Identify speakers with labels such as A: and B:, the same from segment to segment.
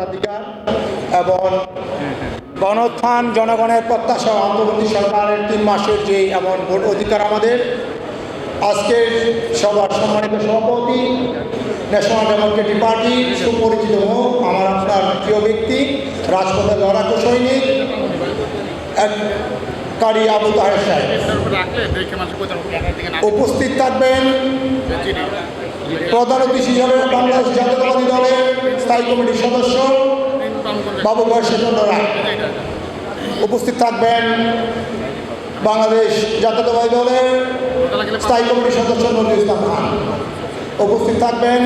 A: ভোটাধিকার এবং গণোত্থান, জনগণের প্রত্যাশা অন্তর্বর্তী সরকারের তিন মাসের যে এমন ভোট অধিকার আমাদের আজকের সবার সম্মানিত সভাপতি ন্যাশনাল ডেমোক্রেটিক পার্টি সুপরিচিত মুখ, আমার আপনার প্রিয় ব্যক্তি রাজপথের লড়াকু সৈনিক কারি আবু তাহের সাহেব। উপস্থিত থাকবেন। প্রধান অতিথি হিসাবে বাংলাদেশ জাতীয়তাবাদী দলের স্থায়ী কমিটির সদস্য বাবু বয়সচন্দ্র রায়। উপস্থিত থাকবেন বাংলাদেশ জাতীয়তাবাদী দলের স্থায়ী কমিটির সদস্য নজরুল ইসলাম খান। উপস্থিত থাকবেন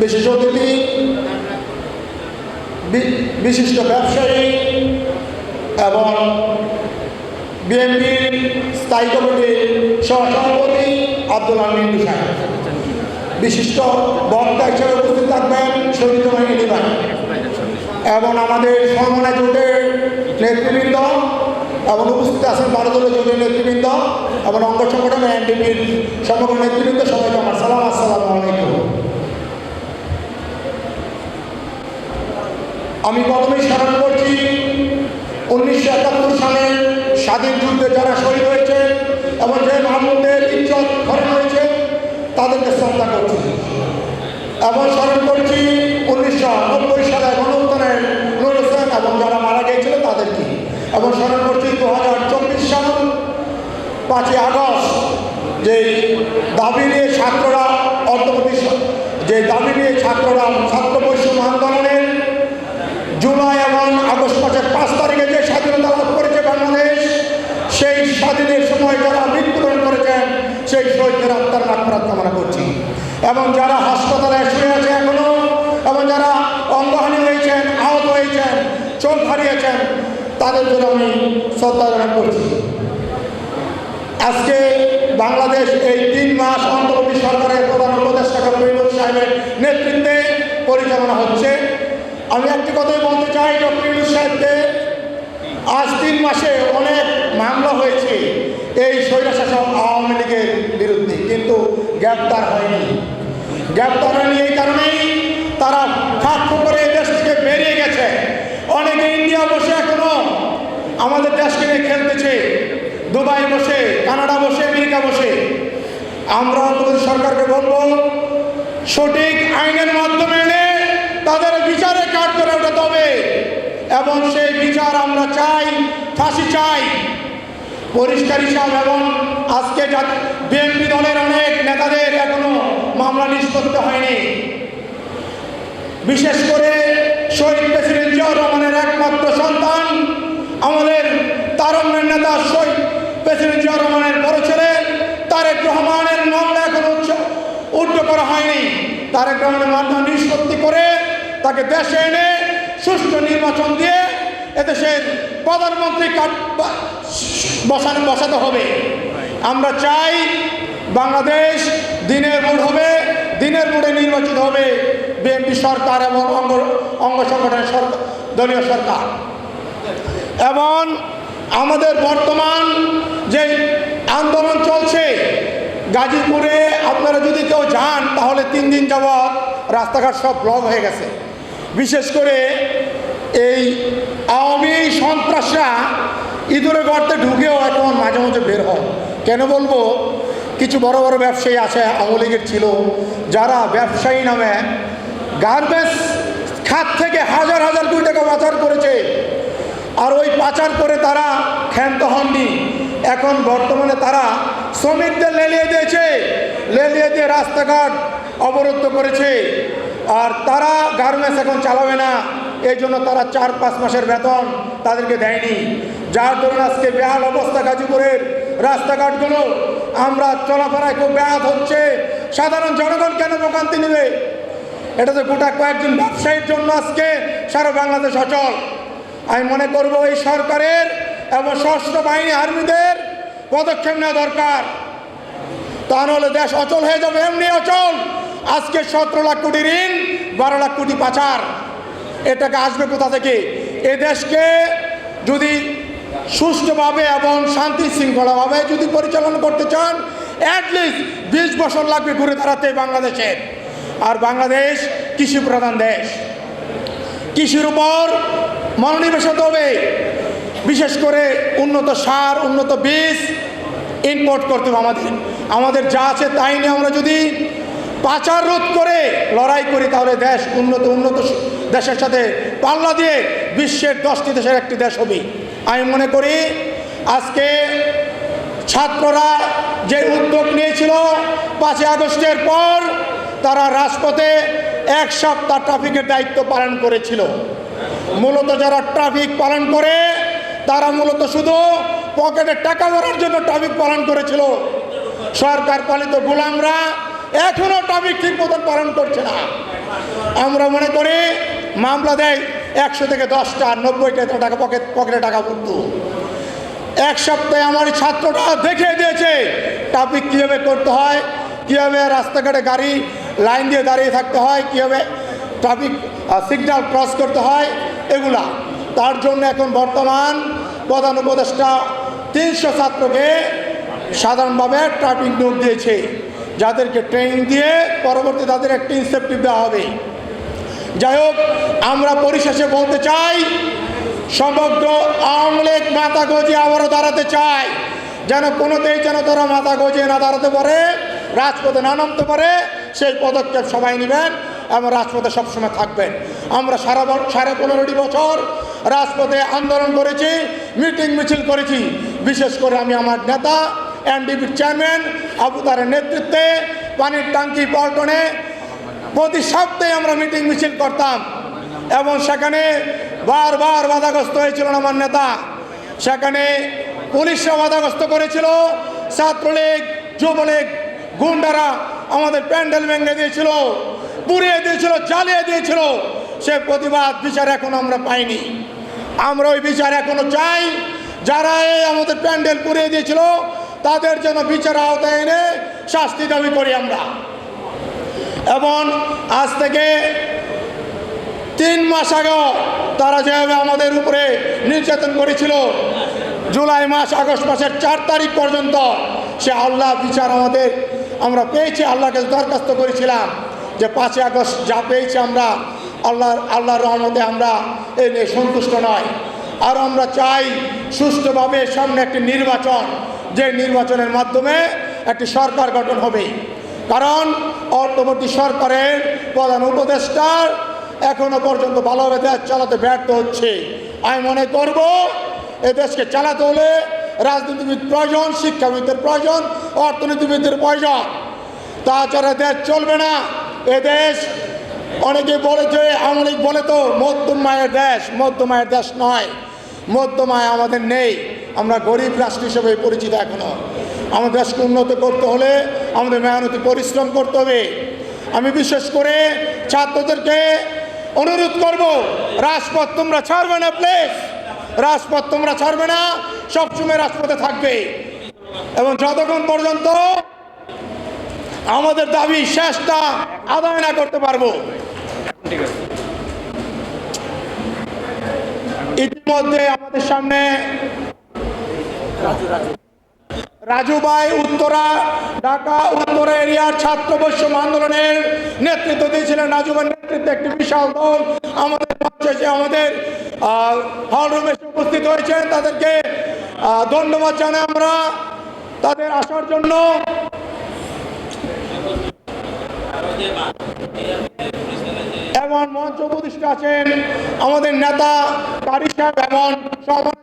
A: বিশেষ অতিথি বিশিষ্ট ব্যবসায়ী এবং বিএনপির স্থায়ী কমিটির সহসভাপতি আব্দুল আমিন সাহেব। বিশিষ্ট বক্তা হিসেবে উপস্থিত থাকবেন শহীদ বাহিনী এবং আমাদের সমন্বয় জোটের নেতৃবৃন্দ এবং উপস্থিত আছেন ভারতীয় জোটের নেতৃবৃন্দ এবং অঙ্গ সংগঠন এনডিপির সমগ্র নেতৃবৃন্দ সবাইকে আমার সালাম, আসসালামু আলাইকুম। আমি প্রথমেই স্মরণ করছি, উনিশশো একাত্তর সালের স্বাধীন যুদ্ধে যারা শহীদ হয়েছে এবং যে মাহমুদের ইজ্জত খরণ হয়েছে, তাদেরকে শ্রদ্ধা করছি। এবং স্মরণ করছি উনিশশো নব্বই সালে গণউত্থানের নুর এবং যারা মারা গিয়েছিল তাদেরকে। এবং স্মরণ করছি দু হাজার চব্বিশ সাল পাঁচই আগস্ট, যে দাবি নিয়ে ছাত্ররা অর্থপতি যে দাবি নিয়ে ছাত্ররা ছাত্র বৈষম্য আন্দোলনের জুলাই এবং আগস্ট মাসের পাঁচ তারিখে যে স্বাধীনতা লাভ করেছে বাংলাদেশ, সেই স্বাধীনের সময় যারা মৃত্যুবরণ করেছেন সেই শহীদদের আত্মার মাত্রাত কামনা করছি। এবং যারা হাসপাতালে শুয়ে আছে এখনও, এবং যারা অঙ্গহানি হয়েছেন, আহত হয়েছেন, চোখ হারিয়েছেন, তাদের জন্য আমি শ্রদ্ধা করছি। আজকে বাংলাদেশ এই তিন মাস অন্তর্বর্তী সরকারের প্রধান উপদেষ্টা কবির সাহেবের নেতৃত্বে পরিচালনা হচ্ছে। আমি একটি কথাই বলতে চাই, ডক্টর সাহেবকে, আজ তিন মাসে অনেক মামলা হয়েছে। এই স্বৈরশাসক আওয়ামী লীগের বিরুদ্ধে, কিন্তু গ্রেপ্তার হয়নি। গ্রেপ্তার হয়নি এই কারণেই তারা ফাঁক করে দেশ থেকে বেরিয়ে গেছে। অনেকে ইন্ডিয়া বসে এখনও আমাদের দেশকে নিয়ে খেলতেছে, দুবাই বসে, কানাডা বসে, আমেরিকা বসে। আমরা অন্তত সরকারকে বলব, সঠিক আইনের মাধ্যমে এনে তাদের বিচারে কাঠ করে ওঠাতে হবে। এবং সেই বিচার আমরা চাই, ফাঁসি চাই। পরিষ্কার হিসাব এবং আজকে বিএনপি দলের অনেক নেতাদের এখনও মামলা নিষ্পত্তি হয়নি। বিশেষ করে শহীদ প্রেসিডেন্ট জিয়াউর রহমানের একমাত্র সন্তান, আমাদের তারণ্যের নেতা শহীদ প্রেসিডেন্ট জিয়াউর রহমানের বড় ছেলে, তারেক রহমানের মামলা এখন উচ্চ করা হয়নি। তারেক রহমানের মামলা নিষ্পত্তি করে তাকে দেশে এনে সুষ্ঠু নির্বাচন দিয়ে এদেশের প্রধানমন্ত্রী বসানো বসাতে হবে। আমরা চাই বাংলাদেশ দিনের বুড় হবে, দিনের বুড়ে নির্বাচিত হবে বিএনপি সরকার এবং অঙ্গ অঙ্গ সংগঠনের সরকার, দলীয় সরকার। এবং আমাদের বর্তমান যে আন্দোলন চলছে, গাজীপুরে আপনারা যদি কেউ যান, তাহলে তিন দিন যাবৎ রাস্তাঘাট সব ব্লক হয়ে গেছে। বিশেষ করে এই আওয়ামী সন্ত্রাসরা ইঁদুরে গর্তে ঢুকেও এখন মাঝে মাঝে বের হয়। কেন বলব? কিছু বড় বড় ব্যবসায়ী আছে, আওয়ামী লীগের ছিল, যারা ব্যবসায়ী নামে গার্মেন্টস খাত থেকে হাজার হাজার কোটি টাকা পাচার করেছে। আর ওই পাচার করে তারা ক্ষান্ত হননি। এখন বর্তমানে তারা শ্রমিকদের লেলিয়ে দিয়েছে, লেলিয়ে দিয়ে রাস্তাঘাট অবরুদ্ধ করেছে। আর তারা গার্মেন্টস এখন চালাবে না। এই জন্য তারা চার পাঁচ মাসের বেতন তাদেরকে দেয়নি। যার দরুন আজকে বেহাল অবস্থা গাজীপুরের রাস্তাঘাটগুলো, আমরা চলাফেরায় খুব ব্যাহত হচ্ছে। সাধারণ জনগণ কেন ভোগান্তি নেবে? এটা তো গোটা কয়েকজন ব্যবসায়ীর জন্য আজকে সারা বাংলাদেশ অচল। আমি মনে করব এই সরকারের এবং সশস্ত্র বাহিনী আর্মিদের পদক্ষেপ নেওয়া দরকার। তা নাহলে দেশ অচল হয়ে যাবে, এমনি অচল। আজকে সতেরো লাখ কোটি ঋণ, বারো লাখ কোটি পাচার। এটাকে আসবে কোথা থেকে? এ দেশকে যদি সুষ্ঠুভাবে এবং শান্তি শৃঙ্খলাভাবে যদি পরিচালনা করতে চান অ্যাটলিস্ট বিশ বছর লাগবে ঘুরে দাঁড়াতে বাংলাদেশের আর বাংলাদেশ কৃষি প্রধান দেশ। কৃষির উপর মনোনিবেশ হবে। বিশেষ করে উন্নত সার, উন্নত বীজ ইম্পোর্ট করতে হবে আমাদের। আমাদের যা আছে তাই নিয়ে আমরা যদি পাচার রোধ করে লড়াই করি, তাহলে দেশ উন্নত উন্নত দেশের সাথে পাল্লা দিয়ে বিশ্বের দশটি দেশের একটি দেশ হবে। আমি মনে করি আজকে ছাত্ররা যে উদ্যোগ নিয়েছিল পাঁচই আগস্টের পর, তারা রাজপথে এক সপ্তাহ ট্রাফিকের দায়িত্ব পালন করেছিল। মূলত যারা ট্রাফিক পালন করে, তারা মূলত শুধু পকেটে টাকা ভরার জন্য ট্রাফিক পালন করেছিল। সরকার পালিত গোলামরা এখনও ট্রাফিক ঠিক মতন পালন করছে না। আমরা মনে করি, মামলা দেয় একশো থেকে দশটা, নব্বইটা টাকা পকেট পকেটে টাকা পড়তো। এক সপ্তাহে আমার ছাত্রটা দেখিয়ে দিয়েছে ট্রাফিক কীভাবে করতে হয়, কীভাবে রাস্তাঘাটে গাড়ি লাইন দিয়ে দাঁড়িয়ে থাকতে হয়, কীভাবে ট্রাফিক সিগন্যাল ক্রস করতে হয়, এগুলা। তার জন্য এখন বর্তমান প্রধান উপদেষ্টা তিনশো ছাত্রকে সাধারণভাবে ট্রাফিক নোট দিয়েছে। যাদেরকে ট্রেনিং দিয়ে পরবর্তী তাদের একটি ইনসেপটিভ দেওয়া হবে। যাই হোক, আমরা পরিশেষে বলতে চাই, সমগ্র আওয়ামী লীগ মাথা গজিয়ে আবারও দাঁড়াতে চাই। যেন কোনোতেই যেন তারা মাথা গজিয়ে না দাঁড়াতে পারে, রাজপথে না নামতে পারে, সেই পদক্ষেপ সবাই নেবেন এবং রাজপথে সবসময় থাকবেন। আমরা সারা সাড়ে পনেরোটি বছর রাজপথে আন্দোলন করেছি, মিটিং মিছিল করেছি। বিশেষ করে আমি আমার নেতা এনডিপির চেয়ারম্যান আবু তারের নেতৃত্বে পানির টাঙ্কি পল্টনে প্রতি সপ্তাহে আমরা মিটিং মিছিল করতাম এবং সেখানে বারবার বাধাগ্রস্ত হয়েছিল আমার নেতা। সেখানে পুলিশরা বাধাগ্রস্ত করেছিল, ছাত্রলীগ, যুবলীগ, গুন্ডারা আমাদের প্যান্ডেল ভেঙে দিয়েছিল, পুড়িয়ে দিয়েছিল, জ্বালিয়ে দিয়েছিল। সে প্রতিবাদ বিচার এখন আমরা পাইনি। আমরা ওই বিচার এখনও চাই, যারা এই আমাদের প্যান্ডেল পুড়িয়ে দিয়েছিল তাদের যেন বিচার আওতায় এনে শাস্তি দাবি করি আমরা। এবং আজ থেকে তিন মাস আগেও তারা যেভাবে আমাদের উপরে নির্যাতন করেছিল, জুলাই মাস, আগস্ট মাসের চার তারিখ পর্যন্ত সে আল্লাহ বিচার আমাদের, আমরা পেয়েছি আল্লাহকে দরখাস্ত করেছিলাম যে পাঁচই আগস্ট যা পেয়েছি আমরা, আল্লাহর আল্লাহর রহমতে আমরা এ নিয়ে সন্তুষ্ট নয়। আর আমরা চাই সুষ্ঠুভাবে সামনে একটি নির্বাচন যে নির্বাচনের মাধ্যমে একটি সরকার গঠন হবে। কারণ অন্তর্বর্তী সরকারের প্রধান উপদেষ্টার এখনও পর্যন্ত ভালোভাবে দেশ চালাতে ব্যর্থ হচ্ছে। আমি মনে করব, এ দেশকে চালাতে হলে রাজনীতিবিদ প্রয়োজন, শিক্ষাবিদদের প্রয়োজন, অর্থনীতিবিদদের প্রয়োজন। তাছাড়া দেশ চলবে না। এ দেশ অনেকে বলেছে, আওয়ামী লীগ বলে তো মধ্যমায়ের দেশ মধ্যমায়ের দেশ নয়। মধ্যমায় আমাদের নেই। আমরা গরিব রাষ্ট্র হিসেবে পরিচিত এখনও। আমাদের দেশকে উন্নত করতে হলে আমাদের মেহনতি পরিশ্রম করতে হবে। আমি বিশেষ করে ছাত্রদেরকে অনুরোধ করব, রাজপথ তোমরা ছাড়বে না প্লেস রাজপথ তোমরা ছাড়বে না, সবসময় রাজপথে থাকবে। এবং যতক্ষণ পর্যন্ত আমাদের দাবি শেষটা আদায় না করতে পারব, ইতিমধ্যে আমাদের সামনে রাজু ভাই, উত্তরা, ঢাকা, উত্তরা এরিয়ার ছাত্র বৈষম্য আন্দোলনের নেতৃত্ব দিয়েছিলেন রাজু ভাইয়ের নেতৃত্বে একটি বিশাল দল আমাদের এসে আমাদের হল রুমে উপস্থিত হয়েছেন। তাদেরকে ধন্যবাদ জানাই আমরা তাদের আসার জন্য। এবং মঞ্চ উপদিষ্ট আছেন আমাদের নেতা কারি সাহেব সভাপতি